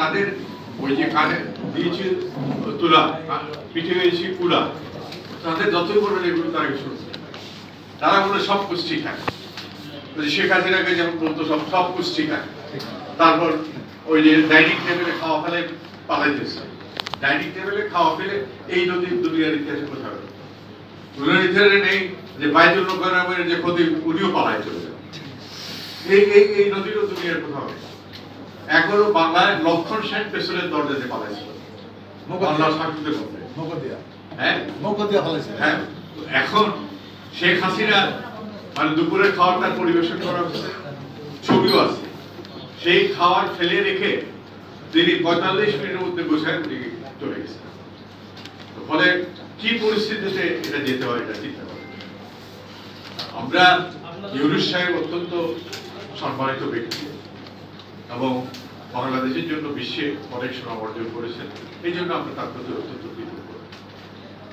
তাদের ওই যে কানে দিয়েছে তুলা পিঠে হয়েছে কুলা, তাদের যতই বড় এগুলো তারা কিছু তারা বলে সব পুষ্টি খায়। শেখ হাসিনাকে যেমন বলতো, সব সব পুষ্টি খায়। তারপর ওই যে ডাইনিং টেবিলে খাওয়া ফেলে পালাইতেছে ডাইনিং টেবিলে খাওয়া ফেলে এই নদীর দুনিয়ার ইতিহাসে কোথাও। দুনিয়ার ইতিহাসে নেই যে বাইতুল মোকাররমের যে ক্ষতি, উনিও পালাই চলে। এই এই এই নদীরও দুনিয়ার কোথাও নেই। এখনও বাংলায় লক্ষণ সেন পেছনের দরজাতে পালাইছিল। বাংলা মধ্যে। হ্যাঁ? হ্যাঁ। এখন শেখ হাসিনা মানে দুপুরে খাওয়ারটা পরিবেশন করা হচ্ছে ছবিও আছে। সেই খাওয়ার ফেলে রেখে তিনি পঁয়তাল্লিশ মিনিটের মধ্যে বসে উনি চলে গেছেন। ফলে কি পরিস্থিতিতে এটা যেতে হয় এটা চিন্তা আমরা ইউনুস সাহেব অত্যন্ত সম্মানিত ব্যক্তি। এবং বাংলাদেশের জন্য বিশ্বে অনেক সুনাম অর্জন করেছেন। এই জন্য আমরা তার প্রতি অত্যন্ত কৃতজ্ঞ।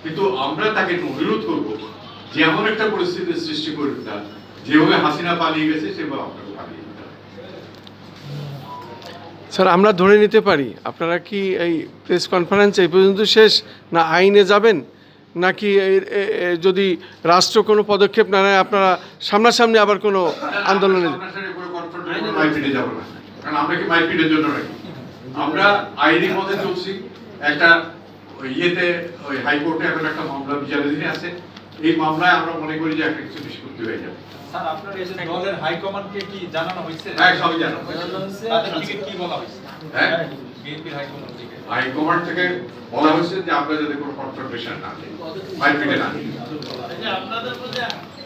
কিন্তু আমরা তাকে অনুরোধ করব যে এমন একটা পরিস্থিতির সৃষ্টি করে দিতে যেভাবে হাসিনা পালিয়ে গেছে সেভাবে আপনাকে পালিয়ে স্যার আমরা ধরে নিতে পারি আপনারা কি এই প্রেস কনফারেন্স এই পর্যন্ত শেষ না আইনে যাবেন? নাকি যদি রাষ্ট্র কোনো পদক্ষেপ না নেয় আপনারা সামনাসামনি আবার কোনো আন্দোলনে কারণ আমরা কি মারপিটের জন্য নাকি আমরা আইনি পথে চলছি। একটা ইয়েতে ওই হাইকোর্টে এখন একটা মামলা বিচারাধীন আছে। এই মামলায় আমরা মনে করি যে একটা কিছু নিষ্পত্তি হয়ে যাবে। স্যার আপনার এই দলের হাইকমান্ডকে কি জানানো হয়েছে? হ্যাঁ সবই জানো তাদের থেকে কি বলা হয়েছে? হ্যাঁ? বিএনপির হাইকমান্ড থেকে হাইকমান্ড থেকে বলা হয়েছে যে আমরা যাতে কোনো কনফ্রন্টেশন না দিই মারপিটে না দিই। একটু প্রশ্ন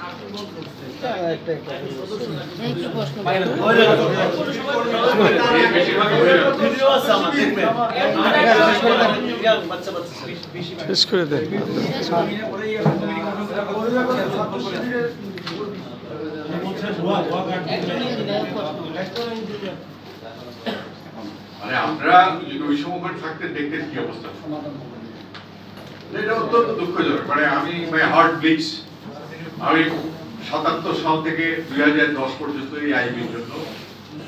শেষ করে দেন মানে আমরা যদি ওই সময় থাকতে দেখতেন কি অবস্থা। এটা অত্যন্ত দুঃখজনক। মানে আমি মাই হার্ট ব্লিডস আমি সাতাত্তর সাল থেকে দুই হাজার দশ পর্যন্ত এই আইবির জন্য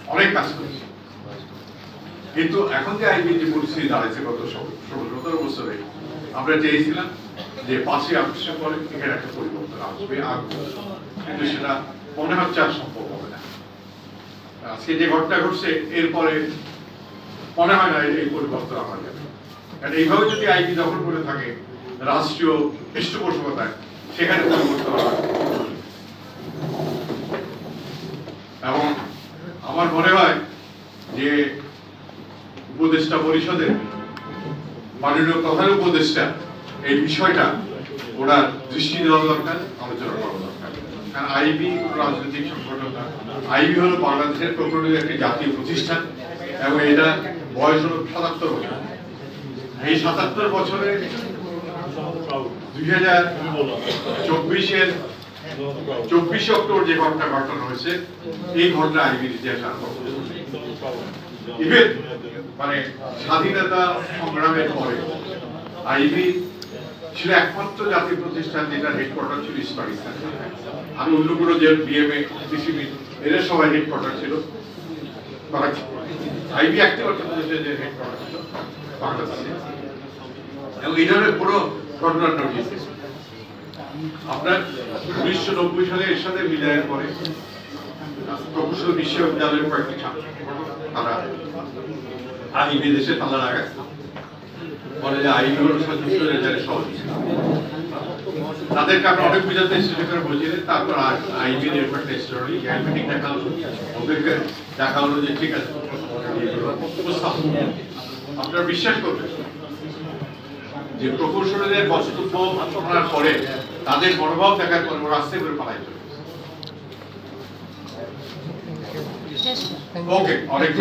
অনেক কাজ করেছি। কিন্তু এখন যে আইবির যে পরিস্থিতি দাঁড়াচ্ছে গত ষোলো সতেরো বছরে, আমরা চেয়েছিলাম যে পাঁচই আগস্টের পরে এখানে একটা পরিবর্তন আসবে আসবে কিন্তু সেটা মনে হচ্ছে আর সম্ভব হবে না। আজকে যে ঘটনা ঘটছে, এরপরে মনে হয় না এই- পরিবর্তন আমার যাবে কারণ এইভাবে যদি আইপি দখল করে থাকে, রাষ্ট্রীয় পৃষ্ঠপোষকতায়, সেখানে পরিবর্তন হবে না। এবং আমার মনে হয় যে উপদেষ্টা পরিষদের মাননীয় প্রধান উপদেষ্টা, এই বিষয়টা ওনার দৃষ্টি দেওয়া দরকার, আলোচনা করা দরকার। আইবি রাজনৈতিক সংগঠন না আইবি হলো বাংলাদেশের প্রকৃতির একটি জাতীয় প্রতিষ্ঠান এবং এটা বয়স হলো সাতাত্তর বছর। এই সাতাত্তর বছরে দুই হাজার চব্বিশের চব্বিশে অক্টোবর যে ঘটনা ঘটানো হয়েছে, এই ঘটনা আইবির ইতিহাসে ইভেন মানে স্বাধীনতা সংগ্রামের পরে, আইবি ছিল একমাত্র জাতীয় প্রতিষ্ঠান যেটার হেডকোয়ার্টার ছিল ইস্ট পাকিস্তান। আর অন্যগুলো যে বিএমএ সিসিবি এদের সবাই হেডকোয়ার্টার ছিল। আইবি একটি প্রতিষ্ঠান যে হেডকোয়ার্টার ছিল বাংলাদেশে। এবং এই ধরনের পুরো ঘটনার নোটিশ আপনার উনিশশো নব্বই সালে এর সাথে বিদায়ের পরে প্রকৌশল বিশ্ববিদ্যালয়ের কয়েকটি ছাত্র, তারা বিদেশে তালা বলে যে সহজ তাদেরকে আমরা অনেক বুঝাতে চেষ্টা করে তারপর দেখা হলো ওদেরকে দেখা হলো যে ঠিক আছে আপনারা বিশ্বাস করবেন যে প্রকৌশলীদের বক্তব্য শোনার পরে তাদের মনোভাব দেখার পর ওরা আস্তে করে পালাই চলে ওকে অনেক